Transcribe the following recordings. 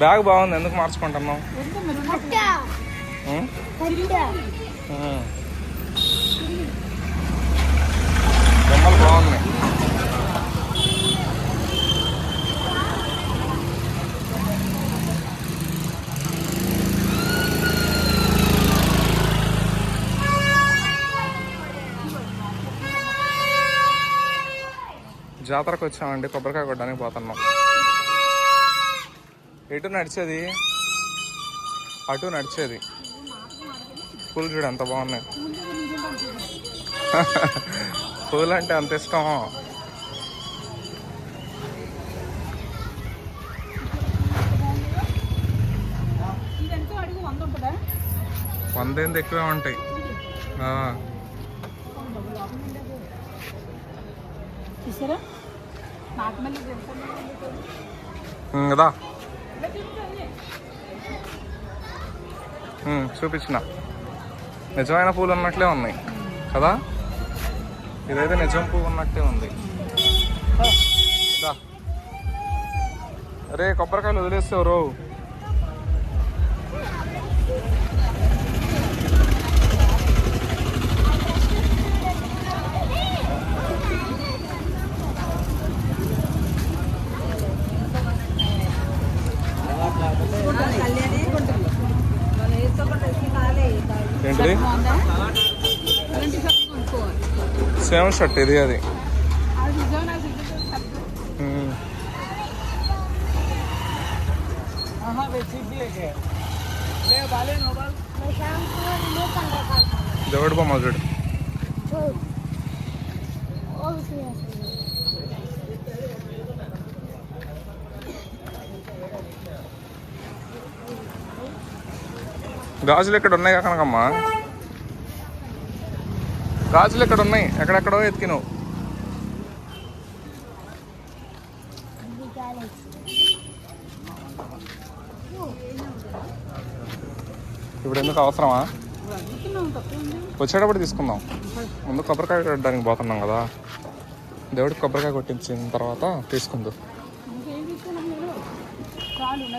Bag బాగుంది ఎందుకు మార్చుకుంటున్నావు? బొమ్మలు బాగున్నాయి. జాతరకు వచ్చామండి కొబ్బరికాయ కొట్టడానికి పోతున్నాం. ఎటు నడిచేది? అటు నడిచేది. పూలు చూడు ఎంత బాగున్నాయి. పూలు అంటే అంత ఇష్టం. వందేంది ఎక్కువే ఉంటాయి. చూసారా నాకు మళ్ళీ ఇది ఎంత ఉం, కదా? చూపించిన. నిజమైన పూలు ఉన్నట్లే ఉన్నాయి. కదా? ఇదైతే నిజం పువ్వు ఉన్నట్టే ఉంది. అరే కొబ్బరికాయలు వదిలేస్తావు రో ఏంటిది? బాగుందా షర్ట్ సేమ్ షర్ట్ ఇది అది. దేవుడు బొమ్మ చూడు. గాజులు ఇక్కడ ఉన్నాయి కనకమ్మా? గాజులు ఇక్కడ ఉన్నాయి? ఎక్కడెక్కడో ఎత్తికినావు. ఇప్పుడు ఎందుకు అవసరమా? వచ్చేటప్పుడు తీసుకుందాం. ముందు కొబ్బరికాయ కొట్టడానికి పోతున్నాం కదా. దేవుడికి కొబ్బరికాయ కొట్టించిన తర్వాత తీసుకుందాం.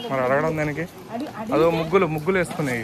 మీరు అడగడం దానికి? అదో ముగ్గులు ముగ్గులు వేసుకున్నాయి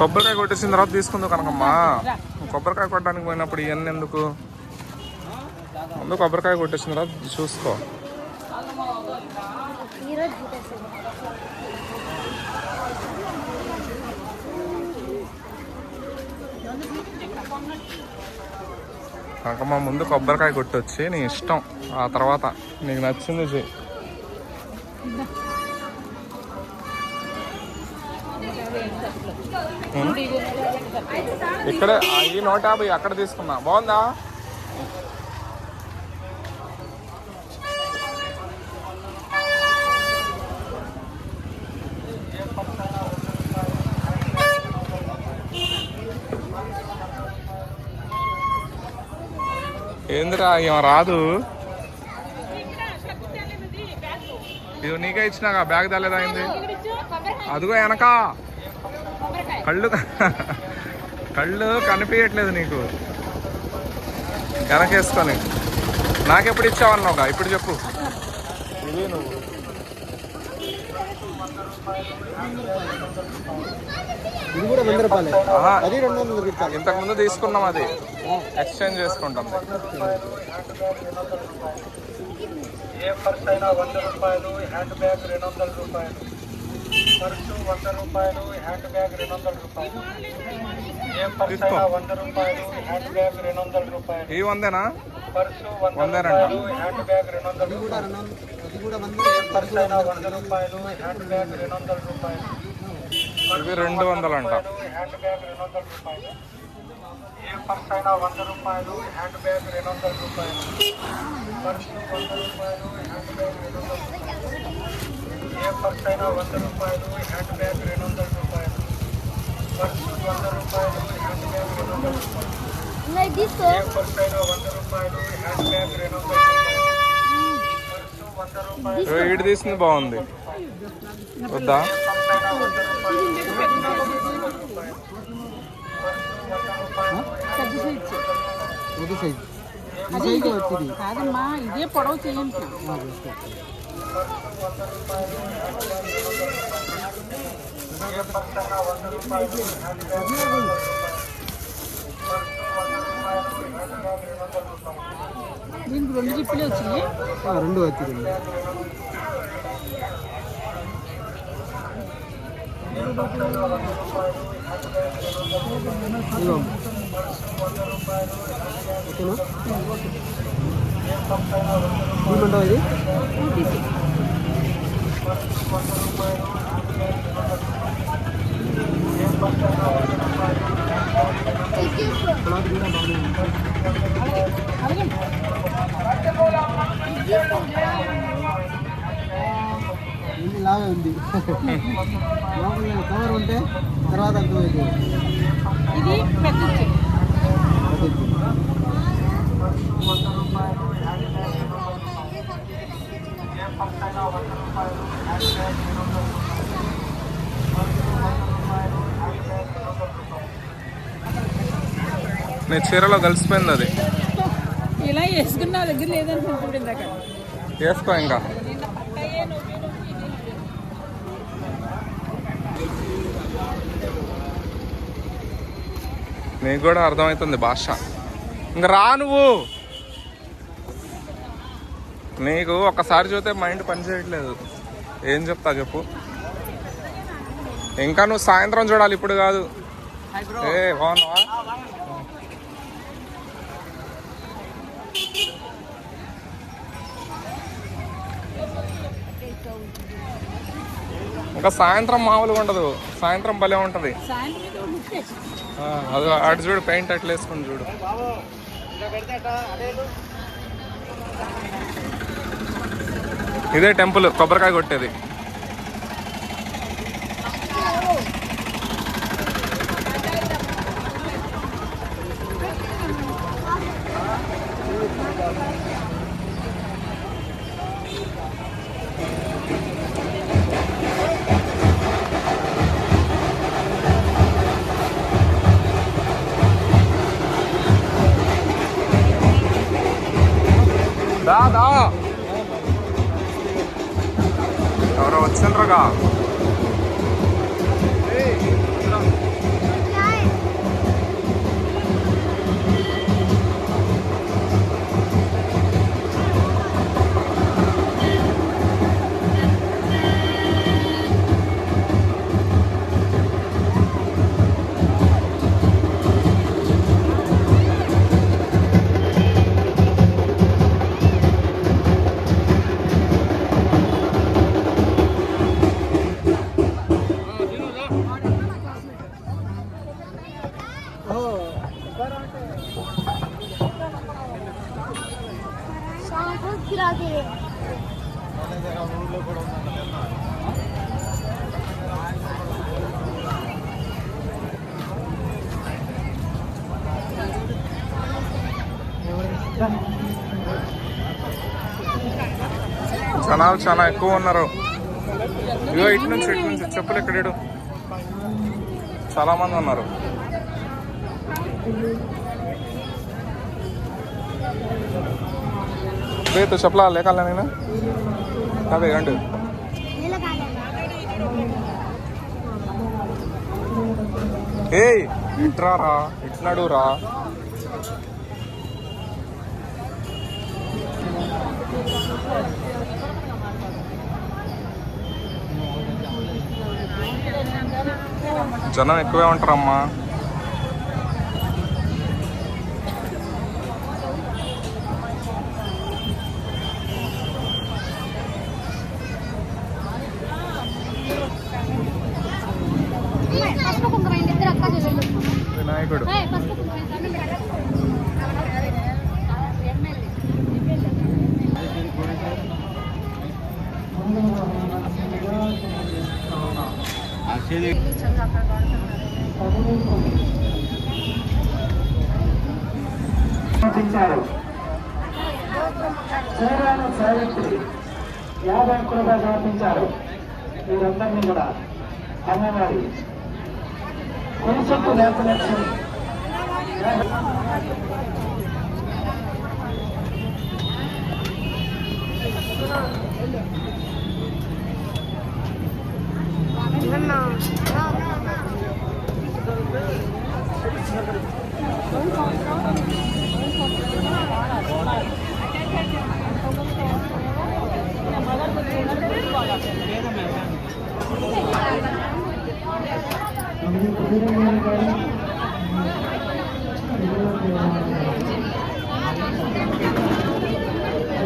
కొబ్బరికాయ కొట్టేసిన తర్వాత తీసుకుందాం కనకమ్మా. కొబ్బరికాయ కొట్టడానికి పోయినప్పుడు ఇవన్నీ ఎందుకు? ముందు కొబ్బరికాయ కొట్టేసిన తర్వాత చూసుకో. కనకమ్మ ముందు కొబ్బరికాయ కొట్టొచ్చి నీ ఇష్టం. ఆ తర్వాత నీకు నచ్చింది చెయ్యి ఇక్కడ ఈ నూట యాభై అక్కడ తీసుకున్నా. బాగుందా? ఏందిరా ఏం రాదు? ఇది నీకే ఇచ్చినాక బ్యాగ్ తేలేదా అయింది అదిగో వెనక. కళ్ళు కళ్ళు కనిపించట్లేదు నీకు. వెనకేసుకొని. నాకెప్పుడు ఇచ్చావన్నావుగా ఇప్పుడు చెప్పు. ఇది నువ్వు ఇది కూడా వంద రూపాయలే. ఆహా, అది రెండు వందల రూపాయలు. ఇంతకు ముందు తీసుకున్నాం అది. ఎక్స్చేంజ్ చేసుకుంటాం. ఏ పర్స్ అయినా వంద రూపాయలు హ్యాండ్ బ్యాగ్ రెండు వందల రూపాయలు. పర్సు వంద రూపాయలు హ్యాండ్ బ్యాగ్ రెండు వందల రూపాయలు. ఏ పర్స్. అయినా వంద రూపాయలు హ్యాండ్ బ్యాగ్ రెండు వందల రూపాయలు. ఈ వందేనా? పర్సు వంద. రూపాయలు హ్యాండ్ బ్యాగ్ రెండు వందల ఇది కూడా రూపాయలు. వందలు ఏ పర్స్ అయినా వంద రూపాయలు హ్యాండ్ బ్యాగ్ రెండు వందల రూపాయలు. ఇవి రెండు వందలంట హ్యాండ్ బ్యాగ్ రెండు వందల రూపాయలు. ఏ పర్స్ అయినా వంద రూపాయలు హ్యాండ్ బ్యాగ్ రెండు వందల రూపాయలు. పర్సు వంద రూపాయలు హ్యాండ్ బ్యాగ్ రెండు వందల రూపాయలు. ఏ పర్స్ అయినా వంద రూపాయలు హ్యాండ్ బ్యాగ్ రెండు వందల రూపాయలు. పర్సు వంద రూపాయలు హ్యాండ్ బ్యాగ్ రెండు వందల రూపాయలు. ఏ పర్స్ అయినా వంద రూపాయలు హ్యాండ్ బ్యాగ్ రెండు వందల రూపాయలు. పర్సు వంద రూపాయలు ఇగో వీడు తీసింది బాగుంది వద్దా సైజు కాదమ్మా ఇదే పొడవు చేయండి. దీనికి రెండు జిప్పులు వచ్చినాయి రెండు వచ్చింది ఇదిగో. ఓకేనా ఏమంటావు ఇది? లాగా ఉంది. లోపల కవర్ ఉంటే తర్వాత అర్థమైంది ఇది పెద్ద చెట్టు నీ చీరలో కలిసిపోయింది అది. ఇలా వేసుకున్న దగ్గర లేదనుకుంటుంది వేసుకో ఇంకా. నీకు కూడా అర్థమవుతుంది భాష. ఇంకా రా నువ్వు. నీకు ఒక్కసారి చూస్తే మైండ్ పని చేయట్లేదు. ఏం చెప్తా చెప్పు. ఇంకా నువ్వు సాయంత్రం చూడాలి ఇప్పుడు కాదు. ఏ బాగున్నావా? ఇంకా సాయంత్రం మామూలుగా ఉండదు. సాయంత్రం భలే ఉంటుంది. అది అటు చూడు పెయింట్ అట్లా వేసుకుని చూడు ఇదే టెంపుల్ కొబ్బరికాయ కొట్టేది. దా దా. 여러 centro campo జనాలు చాలా ఎక్కువ ఉన్నారు. ఇగో ఇటు నుంచి ఇటు నుంచి చెప్పులు ఇక్కడ ఇడు. చాలా మంది ఉన్నారు. రేపు చెప్పలా లేకాల నేను? అదే అండి ఏయ్ ఇట్రా రా ఇట్నాడు రా జనం ఎక్కువే ఉంటారమ్మా. సమర్పించారు చేరాను సావిత్రి యాభై కూడా సమర్పించారు వీరందరినీ కూడా అమ్మవారి కొనిచెట్టు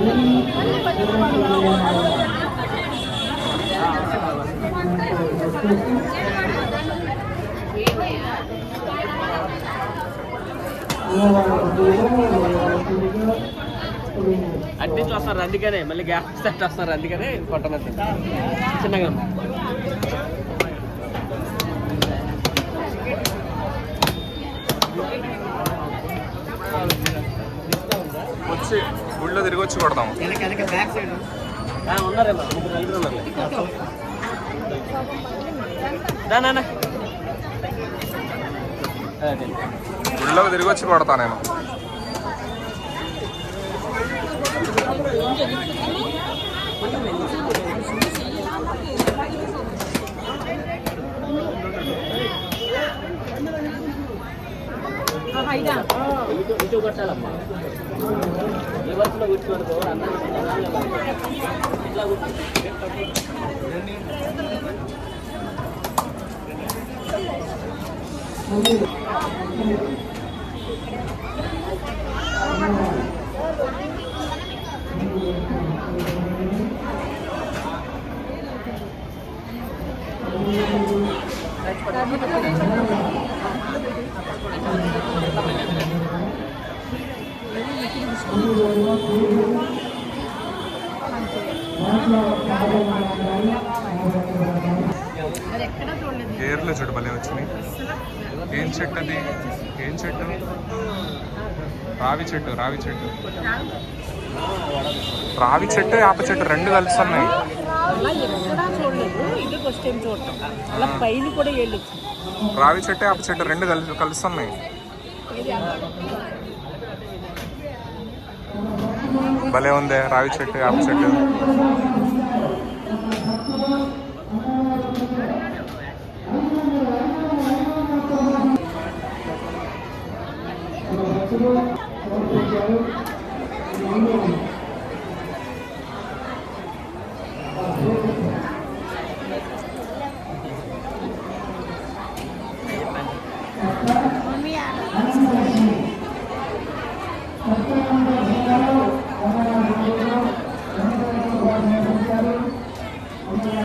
నేతలక్ష్మి వస్తారు చూస్తారు అందుకనే మళ్ళీ గ్యాస్ సెట్ వస్తారు అందుకనే కొట్టనట్టు చిన్నగా Thank you. ഉള്ള തിരികെ വെച്ച് കൊടുത്താൽ ഉള്ള തിരികെ വെച്ച് കൊടുത്താണേനോ ഹൈഡാണ് నలుగురు ఉన్నారు దా నాన్న అదే గుళ్ళో తిరిగి వచ్చి కొడతా నేను ఐదా ఇటు ఇటు కొట్టాలమ్మా ఈ వరుసలో కూర్చోడుకో అందరూ ఇట్లా కూర్చో ఏర్లో చూడు భలే వచ్చినాయి. ఏం చెట్టు అది? ఏం చెట్టు? రావి చెట్టు రావి చెట్టు. రావి చెట్టు యాప చెట్టు రెండు కలిసి ఉన్నాయి కూడా రావి చెట్టు యాప చెట్టు రెండు కలిసి కలిసి ఉన్నాయి భలే ఉంది రావి చెట్టు యాప చెట్టు. ছিল